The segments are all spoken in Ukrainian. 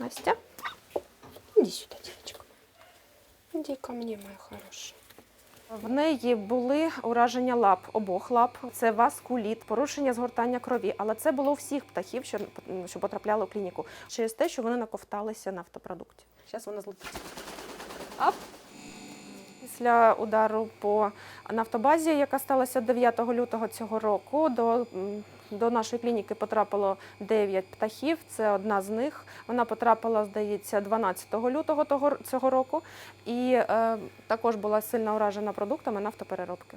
Настя, іди сюди, дівчинка. Іди ко мені, моя хороша. В неї були ураження лап, обох лап. Це васкуліт, порушення згортання крові. Але це було у всіх птахів, що, що потрапляли у клініку, через те, що вони наковталися нафтопродуктів. Зараз вона злетить. Ап. Після удару по нафтобазі, яка сталася 9 лютого цього року, до, до нашої клініки потрапило 9 птахів. Це одна з них. Вона потрапила, здається, 12 лютого того, цього року. І е, також була сильно уражена продуктами нафтопереробки.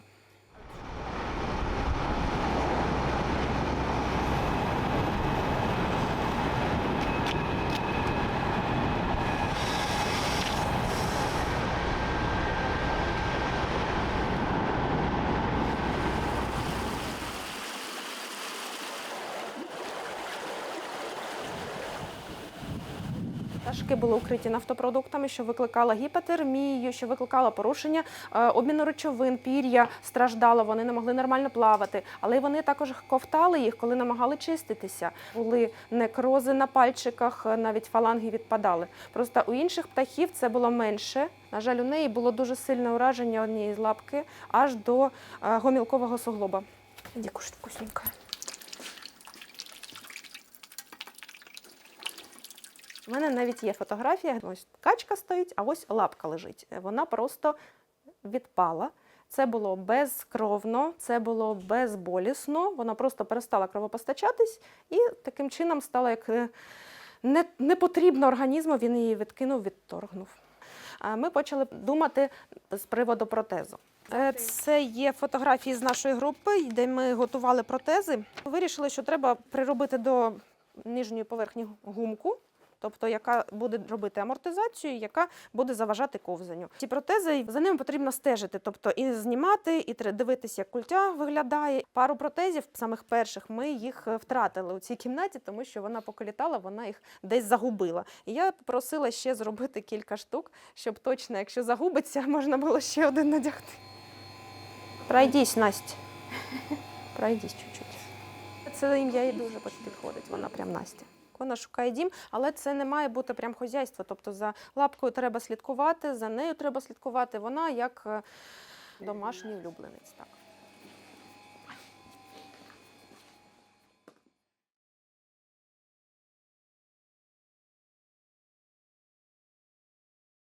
Пташки були укриті нафтопродуктами, що викликало гіпотермію, що викликало порушення е, обміну речовин, пір'я страждало, вони не могли нормально плавати. Але вони також ковтали їх, коли намагали чиститися. Були некрози на пальчиках, е, навіть фаланги відпадали. Просто у інших птахів це було менше. На жаль, у неї було дуже сильне ураження однієї з лапки аж до е, гомілкового суглоба. Іди кушать вкусненько. У мене навіть є фотографія. Ось качка стоїть, а ось лапка лежить. Вона просто відпала. Це було безкровно, це було безболісно. Вона просто перестала кровопостачатись і таким чином стала як е, не, не потрібно організму, він її відкинув, відторгнув. А Ми почали думати з приводу протезу. Е, Це є фотографії з нашої групи, де ми готували протези. Вирішили, що треба приробити до нижньої поверхні гумку, тобто яка буде робити амортизацію, яка буде заважати ковзанню. Ці протези за ними потрібно стежити, тобто і знімати, і дивитися, як культя виглядає. Пару протезів, самих перших, ми їх е, втратили у цій кімнаті, тому що вона поки літала, вона їх десь загубила. І я попросила ще зробити кілька штук, щоб точно, якщо загубиться, можна було ще один надягти. Пройдись, Настя. Пройдись чуть-чуть. Це ім'я їй дуже підходить, вона прям Настя. Вона шукає дім, але це не має бути прям хозяйство. Тобто за лапкою треба слідкувати, за нею треба слідкувати. Вона як е, домашній улюбленець. Так.